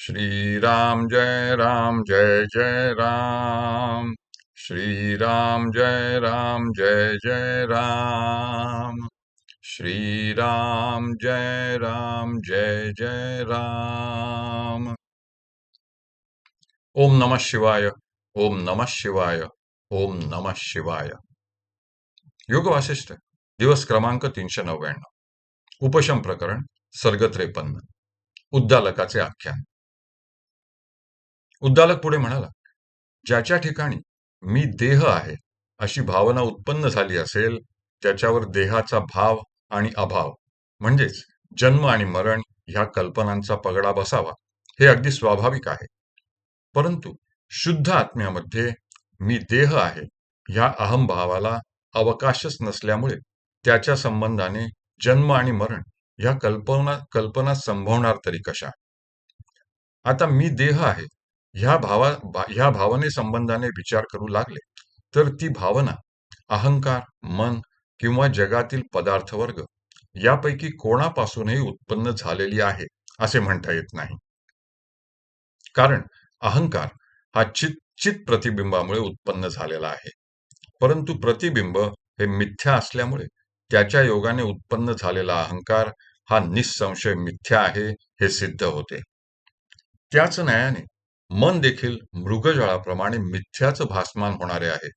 श्रीराम जय राम जय जय राम। श्रीराम जय राम जय जय राम। श्रीराम जय राम जय जय राम। ओम नमः शिवाय ओम नमः शिवाय ओम नमः शिवाय। योग वासिष्ठ दिवस क्रमांक तीनशे नव्याण्णव. उपशम प्रकरण सर्ग त्रेपन्न उद्दालकाचे आख्यान. उद्दालक पुढे म्हणाला ज्याच्या ठिकाणी मी देह आहे अशी भावना उत्पन्न झाली असेल त्याच्यावर देहाचा भाव आणि अभाव म्हणजेच जन्म आणि मरण ह्या कल्पनांचा पगडा बसावा हे अगदी स्वाभाविक आहे. परंतु शुद्ध आत्म्यामध्ये मी देह आहे ह्या अहमभावाला अवकाशच नसल्यामुळे त्याच्या संबंधाने जन्म आणि मरण ह्या कल्पना कल्पना संभवणार तरी कशा? आता मी देह आहे ह्या भावा ह्या भावने संबंधाने विचार करू लागले तर ती भावना अहंकार मन किंवा जगातील पदार्थ वर्ग यापैकी कोणापासूनही उत्पन्न झालेली आहे असे म्हणता येत नाही. कारण अहंकार हा चित चित प्रतिबिंबामुळे उत्पन्न झालेला आहे. परंतु प्रतिबिंब हे मिथ्या असल्यामुळे त्याच्या योगाने उत्पन्न झालेला अहंकार हा निसंशय मिथ्या आहे हे सिद्ध होते. त्याच न्यायाने मन देखील मृगजळाप्रमाणे मिथ्याच भासमान होणारे आहे.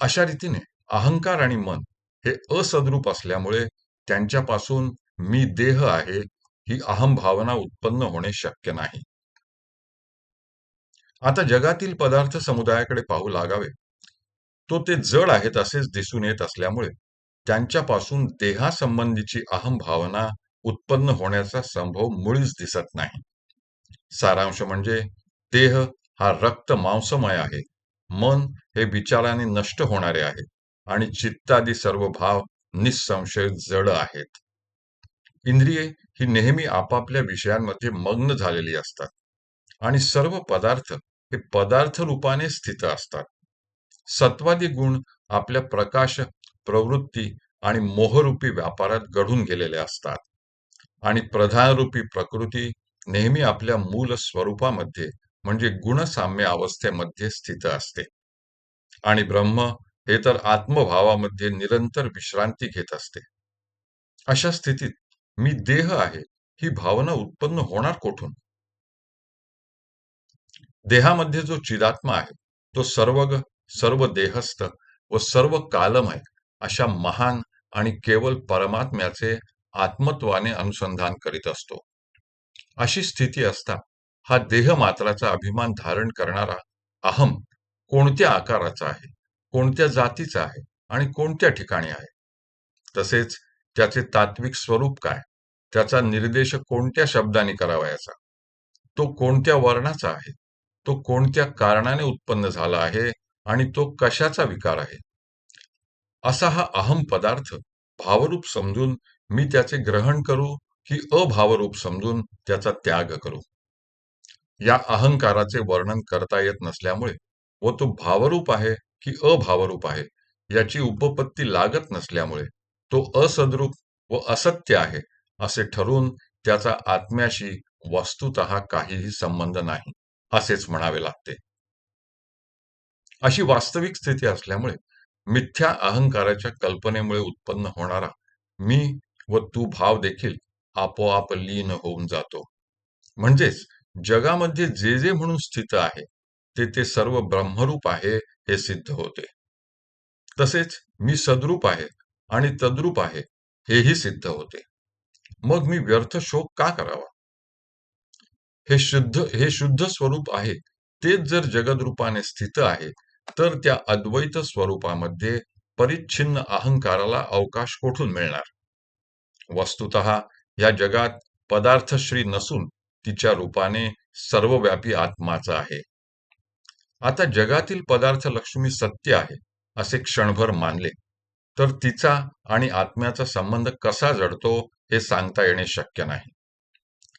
अशा रीतीने अहंकार आणि मन हे असद्रूप असल्यामुळे त्यांच्यापासून मी देह आहे ही अहम भावना उत्पन्न होणे शक्य नाही. आता जगातील पदार्थ समुदायाकडे पाहू लागावे. तो ते जड आहेत असेच दिसून येत असल्यामुळे त्यांच्यापासून देहासंबंधीची अहम भावना उत्पन्न होण्याचा संभव मुळीच दिसत नाही. सारांश म्हणजे देह हा रक्त मांसमय आहे. मन हे विचाराने नष्ट होणारे आहे आणि चित्तादी सर्व भाव निसंशय जड आहेत. इंद्रिये ही नेहमी आपापल्या विषयांमध्ये मग्न झालेली असतात आणि सर्व पदार्थ हे पदार्थ रूपाने स्थित असतात. सत्वादी गुण आपल्या प्रकाश प्रवृत्ती आणि मोहरूपी व्यापारात घडून गेलेले असतात आणि प्रधानरूपी प्रकृती नेहमी आपल्या मूल स्वरूपामध्ये म्हणजे गुणसाम्य अवस्थेमध्ये स्थित असते. आणि ब्रह्म हे तर आत्मभावामध्ये निरंतर विश्रांती घेत असते. अशा स्थितीत मी देह आहे ही भावना उत्पन्न होणार कोठून? देहामध्ये जो चिदात्मा आहे तो सर्वग सर्व देहस्थ व सर्व कालमय अशा महान आणि केवळ परमात्म्याचे आत्मत्वाने अनुसंधान करीत असतो. अशी स्थिती असता हा देह मात्राचा अभिमान धारण करणारा अहम कोणत्या आकाराचा आहे कोणत्या जातीचा आहे आणि कोणत्या ठिकाणी आहे? तसेच त्याचे तात्विक स्वरूप काय? त्याचा निर्देश कोणत्या शब्दाने करावयाचा? तो कोणत्या वर्णाचा आहे? तो कोणत्या कारणाने उत्पन्न झाला आहे आणि तो कशाचा विकार आहे? असा हा अहम पदार्थ भावरूप समजून मी त्याचे ग्रहण करू की अभावरूप समजून त्याचा त्याग करू. या अहंकाराचे वर्णन करता येत नसल्यामुळे व तो भावरूप आहे की अभावरूप आहे याची उपपत्ती लागत नसल्यामुळे तो असद्रूप व असत्य आहे असे ठरून त्याचा आत्म्याशी वस्तुत काहीही संबंध नाही असेच म्हणावे लागते. अशी वास्तविक स्थिती असल्यामुळे मिथ्या अहंकाराच्या कल्पनेमुळे उत्पन्न होणारा मी व तू भाव देखील आपोआप लीन होऊन जातो. म्हणजेच जगामध्ये जे जे म्हणून स्थित आहे ते ते सर्व ब्रह्मरूप आहे हे सिद्ध होते. तसेच मी सद्रूप आहे आणि तद्रूप आहे हेही सिद्ध होते. मग मी व्यर्थ शोक का करावा? हे शुद्ध हे शुद्ध स्वरूप आहे तेच जर जगदरूपाने स्थित आहे तर त्या अद्वैत स्वरूपामध्ये परिच्छिन्न अहंकाराला अवकाश कोठून मिळणार? वस्तुत या जगात पदार्थश्री नसून तिच्या रूपाने सर्वव्यापी आत्माचा आहे. आता जगातील पदार्थ लक्ष्मी सत्य आहे असे क्षणभर मानले. तर तिचा आणि आत्म्याचा संबंध कसा जडतो हे सांगता येणे शक्य नाही.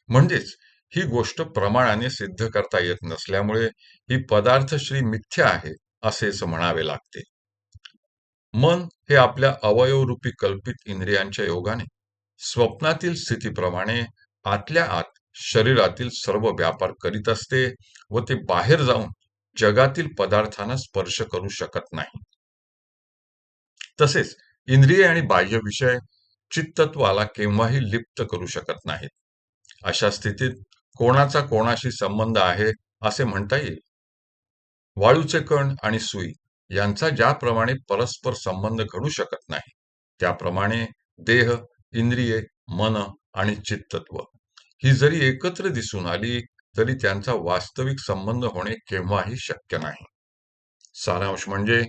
म्हणजेच ही गोष्ट प्रमाणाने सिद्ध करता येत नसल्यामुळे ही पदार्थश्री मिथ्या आहे असेच म्हणावे लागते. मन हे आपल्या अवयवरूपी कल्पित इंद्रियांच्या योगाने स्वप्नातील स्थितीप्रमाणे आतल्या आत शरीरातील सर्व व्यापार करीत असते व ते बाहेर जाऊन जगातील पदार्थांना स्पर्श करू शकत नाही. तसेच इंद्रिय आणि बाह्य विषय चित्तत्वाला केव्हाही लिप्त करू शकत नाहीत. अशा स्थितीत कोणाचा कोणाशी संबंध आहे असे म्हणता येईल? वाळूचे कण आणि सुई यांचा ज्याप्रमाणे परस्पर संबंध घडू शकत नाही त्याप्रमाणे देह इंद्रिये मन आणि चित्तत्व. ही जरी एकत्र दिसून आली तरी त्यांचा वास्तविक संबंध होणे केव्हाही शक्य नाही. सारांश म्हणजे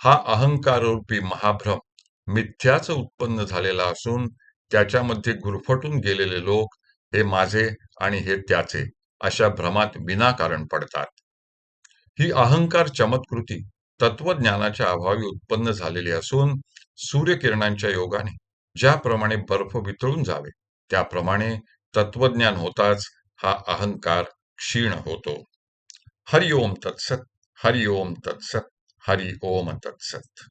हा अहंकाररूपी महाभ्रम मिथ्याच उत्पन्न झालेला असून त्याच्यामध्ये गुरफटून गेलेले लोक हे माझे आणि हे त्याचे अशा भ्रमात विनाकारण पडतात. ही अहंकार चमत्कृती तत्वज्ञानाच्या अभावी उत्पन्न झालेली असून सूर्यकिरणांच्या योगाने ज्याप्रमाणे बर्फ वितळून जावे त्याप्रमाणे तत्वज्ञान होताच हा अहंकार क्षीण होतो. हरि ओम तत्सत हरि ओम तत्सत हरि ओम तत्सत.